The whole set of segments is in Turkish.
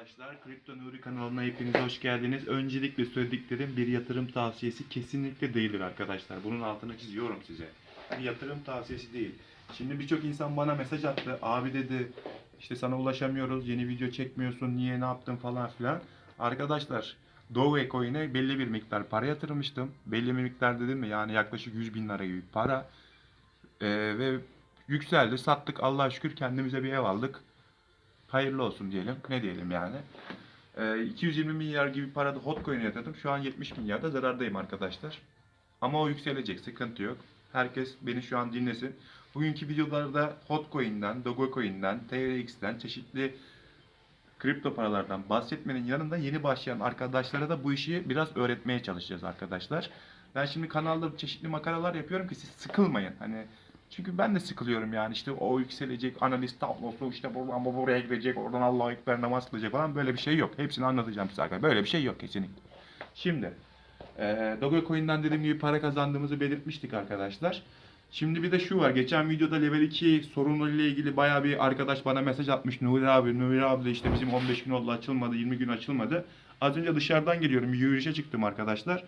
arkadaşlar. Kripto Nuri kanalına hepiniz hoş geldiniz. Öncelikle söylediklerim bir yatırım tavsiyesi kesinlikle değildir arkadaşlar. Bunun altını çiziyorum size. Bir yatırım tavsiyesi değil. Şimdi birçok insan bana mesaj attı. Abi dedi işte sana ulaşamıyoruz, yeni video çekmiyorsun, niye ne yaptın falan filan. Arkadaşlar Dogecoin'e belli bir miktar para yatırmıştım. Belli bir miktar dedim mi yani yaklaşık 100 bin lira gibi para. Ee, ve yükseldi sattık Allah'a şükür kendimize bir ev aldık. Hayırlı olsun diyelim. Ne diyelim yani. Ee, 220 milyar gibi parada Hotcoin'e yatırdım. Şu an 70 milyarda zarardayım arkadaşlar. Ama o yükselecek. Sıkıntı yok. Herkes beni şu an dinlesin. Bugünkü videolarda Hotcoin'den, Dogecoin'den, TRX'den çeşitli kripto paralardan bahsetmenin yanında yeni başlayan arkadaşlara da bu işi biraz öğretmeye çalışacağız arkadaşlar. Ben şimdi kanalda çeşitli makaralar yapıyorum ki siz sıkılmayın. Hani çünkü ben de sıkılıyorum yani işte o yükselecek analiz tablosu işte buradan bu buraya gidecek oradan Allah'a ekber namaz kılacak falan böyle bir şey yok. Hepsini anlatacağım size arkadaşlar. Böyle bir şey yok kesinlikle. Şimdi eee Dogecoin'den dediğim gibi para kazandığımızı belirtmiştik arkadaşlar. Şimdi bir de şu var. Geçen videoda level 2 sorunu ile ilgili baya bir arkadaş bana mesaj atmış. Nuri abi, Nuri abi işte bizim 15 gün oldu açılmadı, 20 gün açılmadı. Az önce dışarıdan geliyorum. Yürüyüşe çıktım arkadaşlar.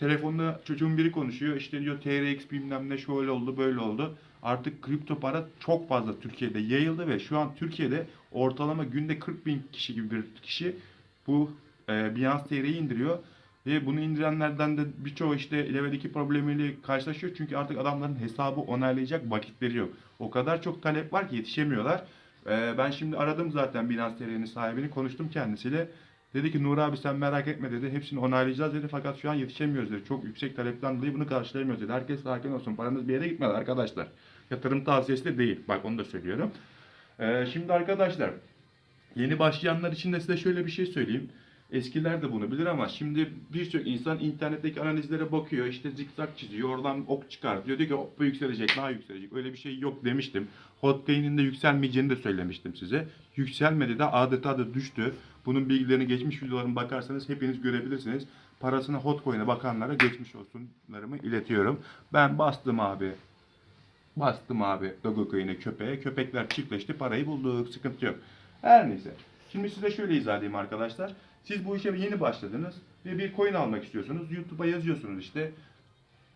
Telefonda çocuğun biri konuşuyor. İşte diyor TRX bilmem ne şöyle oldu, böyle oldu. Artık kripto para çok fazla Türkiye'de yayıldı ve şu an Türkiye'de ortalama günde 40 bin kişi gibi bir kişi bu e, Binance TR'yi indiriyor. Ve bunu indirenlerden de birçoğu işte level 2 problemiyle karşılaşıyor. Çünkü artık adamların hesabı onaylayacak vakitleri yok. O kadar çok talep var ki yetişemiyorlar. Ee, ben şimdi aradım zaten Binance TR'nin sahibini. Konuştum kendisiyle. Dedi ki Nur abi sen merak etme dedi. Hepsini onaylayacağız dedi. Fakat şu an yetişemiyoruz dedi. Çok yüksek talepten dolayı bunu karşılayamıyoruz dedi. Herkes sakin olsun. Paranız bir yere gitmedi arkadaşlar. Yatırım tavsiyesi de değil. Bak onu da söylüyorum. Ee, şimdi arkadaşlar Yeni başlayanlar için de size şöyle bir şey söyleyeyim. Eskiler de bunu bilir ama şimdi birçok insan internetteki analizlere bakıyor. işte zikzak çiziyor. Oradan ok çıkartıyor. Diyor ki "Hop, bu yükselecek, daha yükselecek. Öyle bir şey yok demiştim. Hotcoin'in de yükselmeyeceğini de söylemiştim size. Yükselmedi de adeta da düştü. Bunun bilgilerini geçmiş videolarına bakarsanız hepiniz görebilirsiniz. Parasına Hotcoin'e bakanlara geçmiş olsunlarımı iletiyorum. Ben bastım abi. Bastım abi Dogecoin'e köpeğe. Köpekler çiftleşti. Parayı bulduk. Sıkıntı yok. Her neyse. Şimdi size şöyle izah edeyim arkadaşlar. Siz bu işe yeni başladınız ve bir coin almak istiyorsunuz. YouTube'a yazıyorsunuz işte.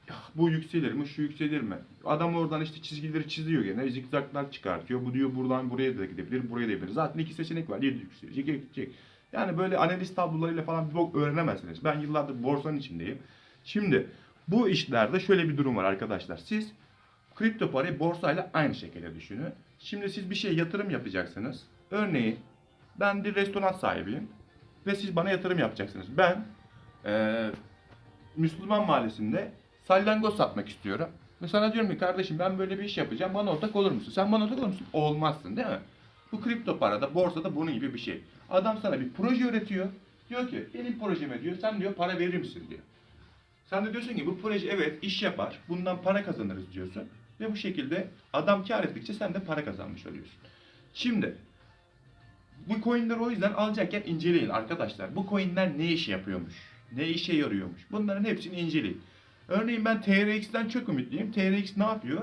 "Ya Bu yükselir mi, şu yükselir mi? Adam oradan işte çizgileri çiziyor gene. Zikzaklar çıkartıyor. Bu diyor buradan buraya da gidebilir, buraya da gidebilir. Zaten iki seçenek var. Ya yükselecek, ya gidecek. Yani böyle analiz tablolarıyla falan bir bok öğrenemezsiniz. Ben yıllardır borsanın içindeyim. Şimdi bu işlerde şöyle bir durum var arkadaşlar. Siz Kripto parayı borsayla aynı şekilde düşünün. Şimdi siz bir şeye yatırım yapacaksınız. Örneğin ben bir restoran sahibiyim ve siz bana yatırım yapacaksınız. Ben eee, Müslüman mahallesinde salyangoz satmak istiyorum. Ve sana diyorum ki kardeşim ben böyle bir iş yapacağım bana ortak olur musun? Sen bana ortak olur musun? Olmazsın değil mi? Bu kripto parada, borsada bunun gibi bir şey. Adam sana bir proje üretiyor. Diyor ki benim projeme diyor sen diyor para verir misin diyor. Sen de diyorsun ki bu proje evet iş yapar. Bundan para kazanırız diyorsun. Ve bu şekilde adam kar ettikçe sen de para kazanmış oluyorsun. Şimdi bu coinleri o yüzden alacakken inceleyin arkadaşlar. Bu coinler ne işe yapıyormuş? Ne işe yarıyormuş? Bunların hepsini inceleyin. Örneğin ben TRX'ten çok ümitliyim. TRX ne yapıyor?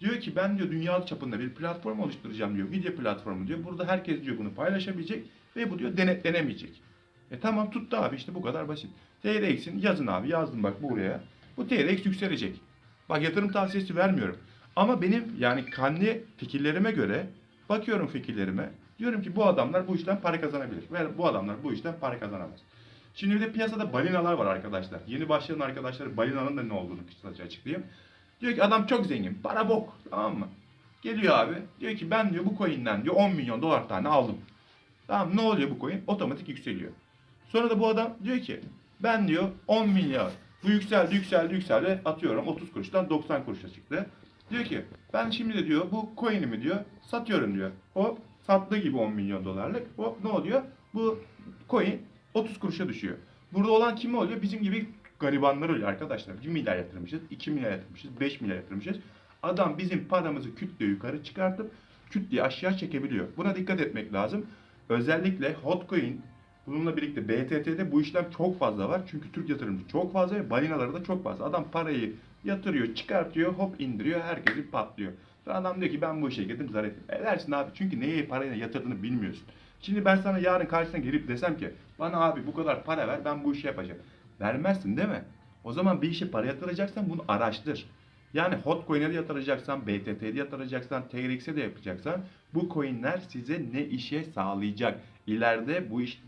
Diyor ki ben diyor dünya çapında bir platform oluşturacağım diyor. Video platformu diyor. Burada herkes diyor bunu paylaşabilecek ve bu diyor denetlenemeyecek. E tamam tuttu abi işte bu kadar basit. TRX'in yazın abi yazdım bak buraya. Bu TRX yükselecek. Bak yatırım tavsiyesi vermiyorum. Ama benim yani kendi fikirlerime göre bakıyorum fikirlerime. Diyorum ki bu adamlar bu işten para kazanabilir. Ve bu adamlar bu işten para kazanamaz. Şimdi bir de piyasada balinalar var arkadaşlar. Yeni başlayan arkadaşlar balinanın da ne olduğunu kısaca açıklayayım. Diyor ki adam çok zengin. Para bok. Tamam mı? Geliyor abi. Diyor ki ben diyor bu coin'den diyor 10 milyon dolar tane aldım. Tamam ne oluyor bu coin? Otomatik yükseliyor. Sonra da bu adam diyor ki ben diyor 10 milyar bu yükseldi yükseldi yükseldi atıyorum 30 kuruştan 90 kuruşa çıktı. Diyor ki ben şimdi de diyor bu coin'imi diyor satıyorum diyor. Hop sattığı gibi 10 milyon dolarlık hop ne oluyor? Bu coin 30 kuruşa düşüyor. Burada olan kim oluyor? Bizim gibi garibanlar oluyor arkadaşlar. 1 milyar yatırmışız, 2 milyar yatırmışız, 5 milyar yatırmışız. Adam bizim paramızı kütle yukarı çıkartıp kütleyi aşağı çekebiliyor. Buna dikkat etmek lazım. Özellikle Hotcoin Bununla birlikte BTT'de bu işlem çok fazla var. Çünkü Türk yatırımcı çok fazla ve balinaları da çok fazla. Adam parayı yatırıyor, çıkartıyor, hop indiriyor, herkesi patlıyor. Sonra adam diyor ki ben bu işe girdim zarar ettim. Edersin abi çünkü neye parayla yatırdığını bilmiyorsun. Şimdi ben sana yarın karşısına gelip desem ki bana abi bu kadar para ver ben bu işi yapacağım. Vermezsin değil mi? O zaman bir işe para yatıracaksan bunu araştır. Yani Hotcoin'e de yatıracaksan, BTT'ye de yatıracaksan, TRX'e de yapacaksan bu coinler size ne işe sağlayacak? İleride bu iş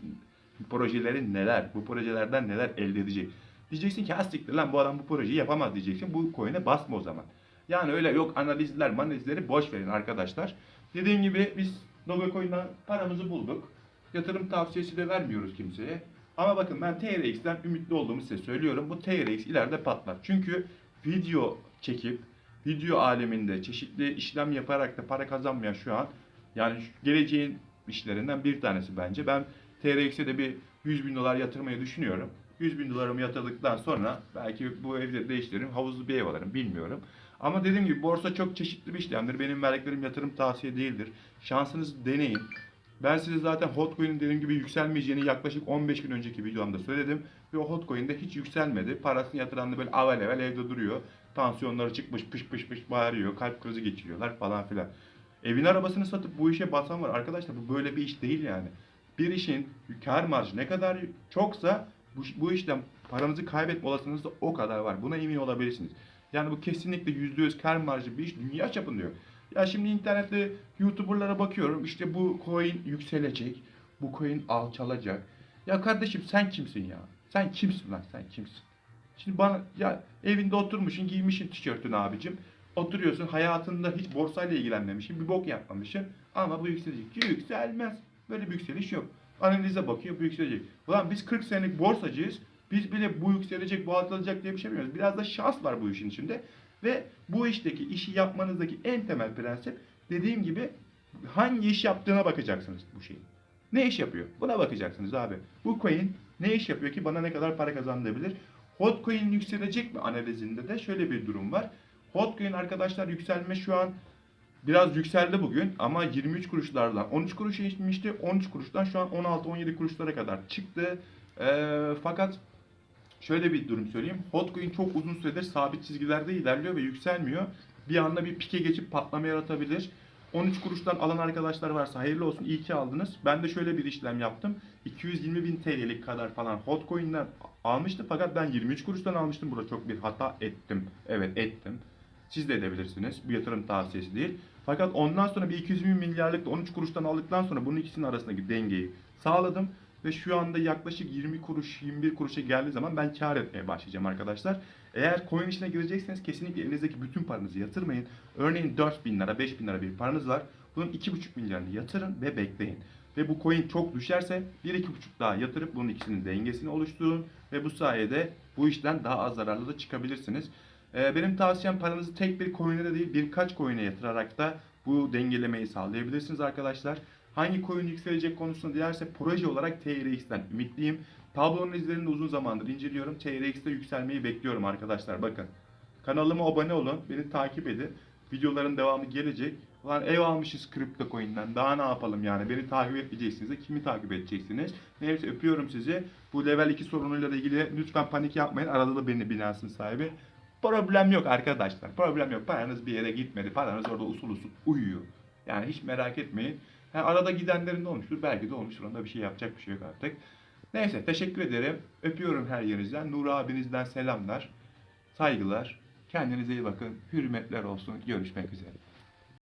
projeleri neler? Bu projelerden neler elde edecek? Diyeceksin ki ha siktir lan bu adam bu projeyi yapamaz diyeceksin. Bu coin'e basma o zaman. Yani öyle yok analizler analizleri boş verin arkadaşlar. Dediğim gibi biz Dogecoin'den paramızı bulduk. Yatırım tavsiyesi de vermiyoruz kimseye. Ama bakın ben TRX'ten ümitli olduğumu size söylüyorum. Bu TRX ileride patlar. Çünkü video çekip video aleminde çeşitli işlem yaparak da para kazanmayan şu an yani geleceğin işlerinden bir tanesi bence. Ben TRX'e de bir 100 bin dolar yatırmayı düşünüyorum. 100 bin dolarımı yatırdıktan sonra belki bu evde değiştiririm, havuzlu bir ev alırım bilmiyorum. Ama dediğim gibi borsa çok çeşitli bir işlemdir. Benim verdiklerim yatırım tavsiye değildir. Şansınızı deneyin. Ben size zaten Hotcoin'in dediğim gibi yükselmeyeceğini yaklaşık 15 gün önceki videomda söyledim. Ve o Hotcoin hiç yükselmedi. Parasını yatıran da böyle avel avel evde duruyor. Tansiyonları çıkmış pış pış pış bağırıyor. Kalp krizi geçiriyorlar falan filan. Evin arabasını satıp bu işe basan var. Arkadaşlar bu böyle bir iş değil yani. Bir işin kar marjı ne kadar çoksa bu, bu işten paranızı kaybetme olasılığınız da o kadar var. Buna emin olabilirsiniz. Yani bu kesinlikle %100 kar marjı bir iş dünya çapında. Ya şimdi internette YouTuber'lara bakıyorum. İşte bu coin yükselecek. Bu coin alçalacak. Ya kardeşim sen kimsin ya? Sen kimsin lan? Sen kimsin? Şimdi bana ya evinde oturmuşsun, giymişsin tişörtünü abicim. Oturuyorsun hayatında hiç borsayla ilgilenmemişsin. Bir bok yapmamışsın. Ama bu yükselecek. Yükselmez. Böyle bir yükseliş yok. Analize bakıyor bu yükselecek. Ulan biz 40 senelik borsacıyız. Biz bile bu yükselecek, bu alçalacak diye bir şey bilmiyoruz. Biraz da şans var bu işin içinde. Ve bu işteki işi yapmanızdaki en temel prensip dediğim gibi hangi iş yaptığına bakacaksınız bu şeyin. Ne iş yapıyor? Buna bakacaksınız abi. Bu coin ne iş yapıyor ki bana ne kadar para kazandırabilir? Hotcoin yükselecek mi analizinde de şöyle bir durum var. Hotcoin arkadaşlar yükselme şu an biraz yükseldi bugün ama 23 kuruşlardan 13 kuruşa inmişti. 13 kuruştan şu an 16-17 kuruşlara kadar çıktı. Ee, fakat şöyle bir durum söyleyeyim. Hotcoin çok uzun süredir sabit çizgilerde ilerliyor ve yükselmiyor. Bir anda bir pike geçip patlama yaratabilir. 13 kuruştan alan arkadaşlar varsa hayırlı olsun iyi ki aldınız. Ben de şöyle bir işlem yaptım. 220 bin TL'lik kadar falan Hotcoin'den almıştım fakat ben 23 kuruştan almıştım. Burada çok bir hata ettim. Evet ettim. Siz de edebilirsiniz. Bu yatırım tavsiyesi değil. Fakat ondan sonra bir 220 milyarlık da 13 kuruştan aldıktan sonra bunun ikisinin arasındaki dengeyi sağladım. Ve şu anda yaklaşık 20 kuruş, 21 kuruşa geldiği zaman ben kar etmeye başlayacağım arkadaşlar. Eğer coin işine girecekseniz kesinlikle elinizdeki bütün paranızı yatırmayın. Örneğin 4 bin lira, 5 bin lira bir paranız var. Bunun 2,5 milyarını yatırın ve bekleyin. Ve bu coin çok düşerse 1-2,5 daha yatırıp bunun ikisinin dengesini oluşturun. Ve bu sayede bu işten daha az zararlı da çıkabilirsiniz. Ee, benim tavsiyem paranızı tek bir coin'e de değil birkaç coin'e yatırarak da bu dengelemeyi sağlayabilirsiniz arkadaşlar. Hangi coin yükselecek konusunu dilerse proje olarak TRX'ten ümitliyim. Tablonun izlerini uzun zamandır inceliyorum. TRX'te yükselmeyi bekliyorum arkadaşlar bakın. Kanalıma abone olun, beni takip edin. Videoların devamı gelecek. Ulan ev almışız kripto coin'den. Daha ne yapalım yani? Beni takip etmeyeceksiniz de kimi takip edeceksiniz? Neyse öpüyorum sizi. Bu level 2 sorunuyla ilgili lütfen panik yapmayın. Arada da beni binasın sahibi. Problem yok arkadaşlar. Problem yok. Paranız bir yere gitmedi. Paranız orada usul usul uyuyor. Yani hiç merak etmeyin. Ha, arada gidenlerin de olmuştur. Belki de olmuştur. Onda bir şey yapacak bir şey yok artık. Neyse teşekkür ederim. Öpüyorum her yerinizden. Nur abinizden selamlar. Saygılar. Kendinize iyi bakın. Hürmetler olsun. Görüşmek üzere.